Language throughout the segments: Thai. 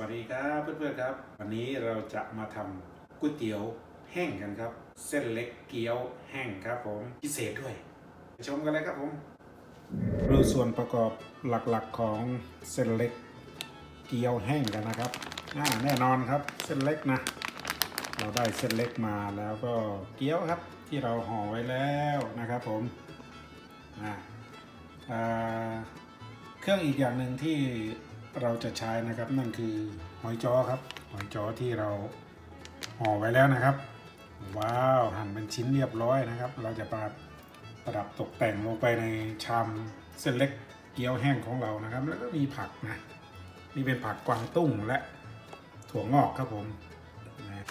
วัสดีครับเพื่อนๆครับ วันนี้เราจะมาทำก๋วยเตี๋ยวแห้งกันครับ เส้นเล็กเกี๊ยวแห้งครับผมพิเศษด้วยชมกันเลยครับผมดูส่วนประกอบหลักๆของเส้นเล็กเกี๊ยวแห้งกันนะครับอ่าแน่นอนครับเส้นเล็กนะ เราได้เส้นเล็กมาแล้วก็เกี๊ยวครับที่เราห่อไว้แล้วนะครับผมอ่าเครื่องอีกอย่างหนึ่งที่ เราจะใช้นะครับนั่นคือหอยจ้อครับ หอยจ้อที่เราห่อไว้แล้วนะครับ ว้าวหั่นเป็นชิ้นเรียบร้อยนะครับ เราจะประประดับตกแต่งลงไปในชามเส้นเล็กเกี๊ยวแห้งของเรานะครับ แล้วก็มีผักนะนี่เป็นผักกวางตุ้งและถั่วงอกครับผมนะ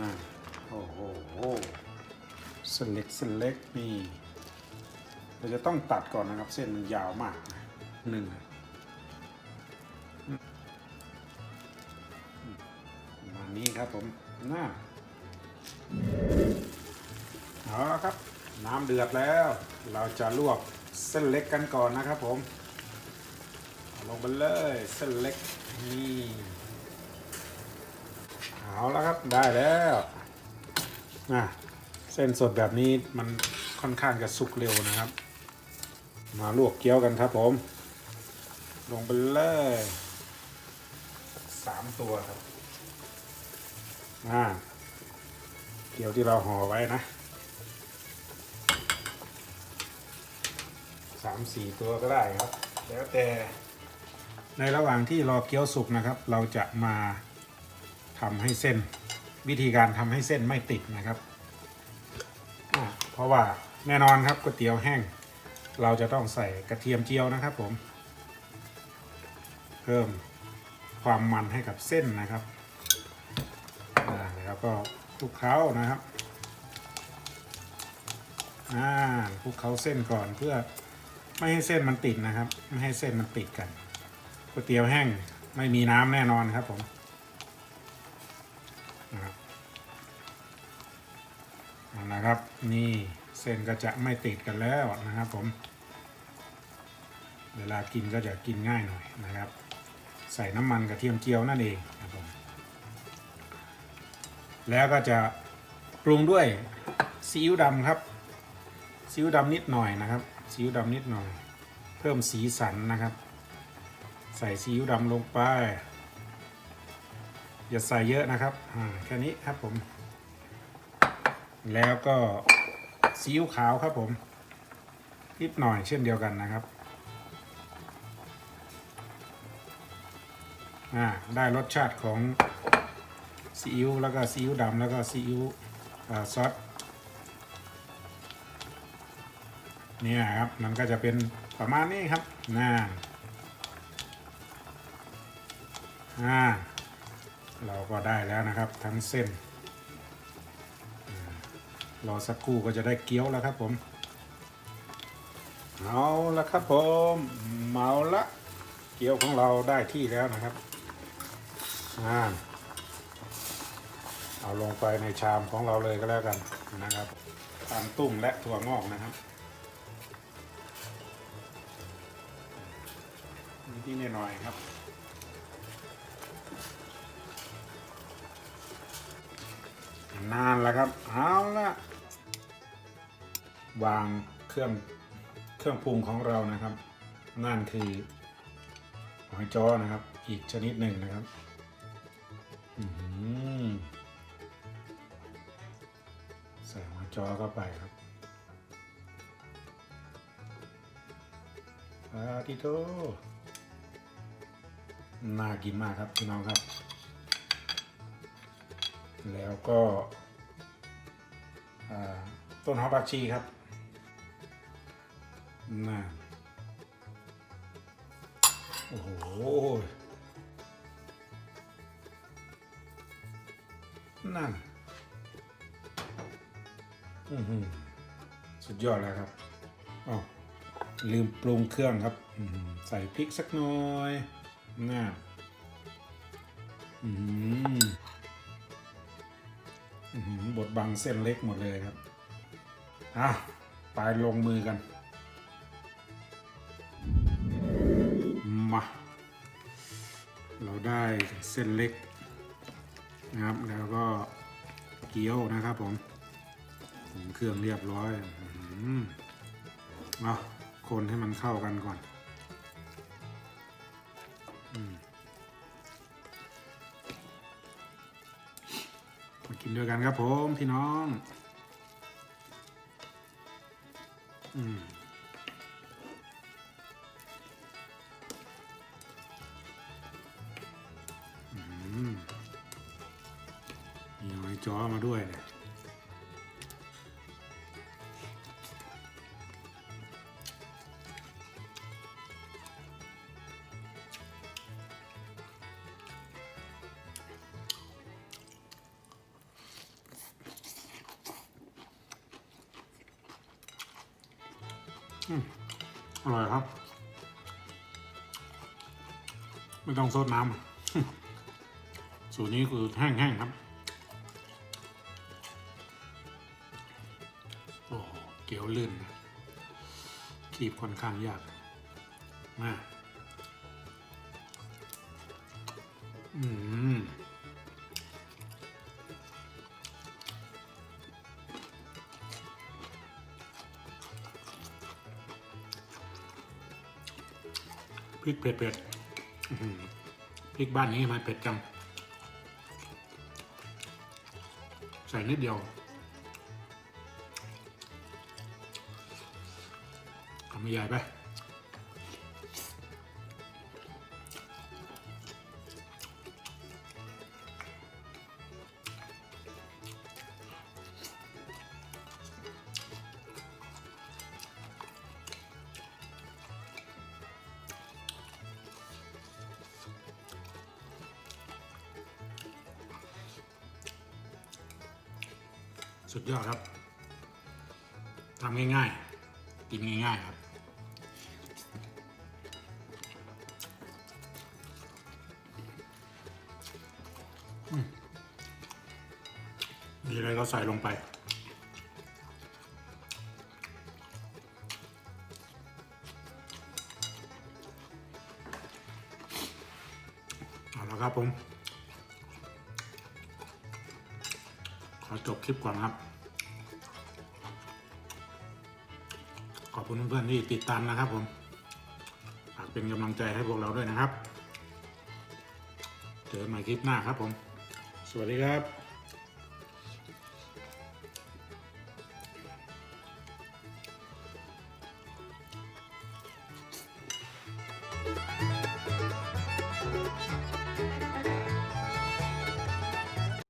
นั่นโอ้โหเส้นเล็กเส้นเล็กนี่เราจะต้องตัดก่อนนะครับ เส้นมันยาวมากนะหนึ่งประ มาณนี้ครับผมน่าเอาละครับ น้ำเดือดแล้ว เราจะลวกเส้นเล็กกันก่อนนะครับผมลงไปเลยเส้นเล็กนี่เอาแล้วครับได้แล้วนะเส้นสดแบบนี้มันค่อนข้างจะสุกเร็วนะครับ มาลวกเกี๊ยวกันครับผม ลงไปเลย สามตัวครับ อ่า เกี๊ยวที่เราห่อไว้นะสามสี่ตัวก็ได้ครับ แล้วแต่ในระหว่างที่รอเกี๊ยวสุกนะครับ เราจะมาทำให้เส้น วิธีการทำให้เส้นไม่ติดนะครับอ่าเพราะว่าแน่นอนครับก๋วยเตี๋ยวแห้ง เราจะต้องใส่กระเทียมเจียวนะครับผม เพิ่ม ความมันให้กับเส้นนะครับแล้วก็คลุกเคล้านะครับคลุกเคล้าเส้นก่อนเพื่อไม่ให้เส้นมันติดนะครับ ไม่ให้เส้นมันติดกันก๋วยเตี๋ยวแห้งไม่มีน้ำแน่นอนครับผมนะครับเอาละครับนี่เส้นก็จะไม่ติดกันแล้วนะครับผม เวลากินก็จะกินง่ายหน่อยนะครับ ใส่น้ำมันกระเทียมเจียวนั่นเองครับผมแล้วก็จะปรุงด้วยซีอิ๊วดำครับซีอิ๊วดำนิดหน่อยนะครับซีอิ๊วดำนิดหน่อย เพิ่มสีสันนะครับ ใส่ซีอิ๊วดำลงไป อย่าใส่เยอะนะครับแค่นี้ครับผม แล้วก็ซีอิ๊วขาวครับผมนิดหน่อยเช่นเดียวกันนะครับ อ่าได้รสชาติของซีอิ๊วแล้วก็ซีอิ๊วดำแล้วก็ซีอิ๊วซอสเนี่ยครับมันก็จะเป็นประมาณนี้ครับน่าอ่าเราก็ได้แล้วนะครับทั้งเส้นรอสักครู่ก็จะได้เกี๊ยวแล้วครับผมเอาละครับผมเมาละเกี๊ยวของเราได้ที่แล้วนะครับ อ่าเอาลงไปในชามของเราเลยก็แล้วกันนะครับตามตุ้มและถั่วงอกนะครับนิดหน่อยครับนานแล้วครับเอาละวางเครื่องเครื่องปรุงของเรานะครับ นั่นคือหอยจ้อนะครับ อีกชนิดหนึ่งนะครับ ใส่หอยจ้อเข้าไปครับอาทิโตน่ากินมากครับพี่น้องครับ แล้วก็ต้นหอมผักชีครับน่าโอ้โห นั่นอือหือสุดยอดแล้วครับอ๋อลืมปรุงเครื่องครับ ใส่พริกสักหน่อยน่าอืมอื้อหือบดบังเส้นเล็กหมดเลยครับ อะ ไปลงมือกัน มา เราได้เส้นเล็ก นะครับ แล้วก็เกี๊ยวนะครับผมถึงเครื่องเรียบร้อยอื้อหือเอาคนให้มันเข้ากันก่อนอืมมากินด้วยกันครับผม พี่น้อง อืม จ้อมาด้วยเนี่ยอืมอร่อยครับ ไม่ต้องซดน้ำสูตรนี้คือแห้งๆครับ ยวลื่นคีบค่อนข้างยากมาอืมพริกเผ็ดๆพริกบ้านนี้ทำไมันเผ็ดจัง ใส่นิดเดียว ทำไม่ใหญ่ไปสุดยอดครับ ทำง่ายๆ กินง่ายๆครับ มีอะไรก็ใส่ลงไป เอาละครับผม ขอจบคลิปก่อนครับ ขอบคุณเพื่อนๆที่ติดตามนะครับผมฝากเป็นกำลังใจให้พวกเราด้วยนะครับ เจอกันใหม่คลิปหน้าครับผม สวัสดีครับ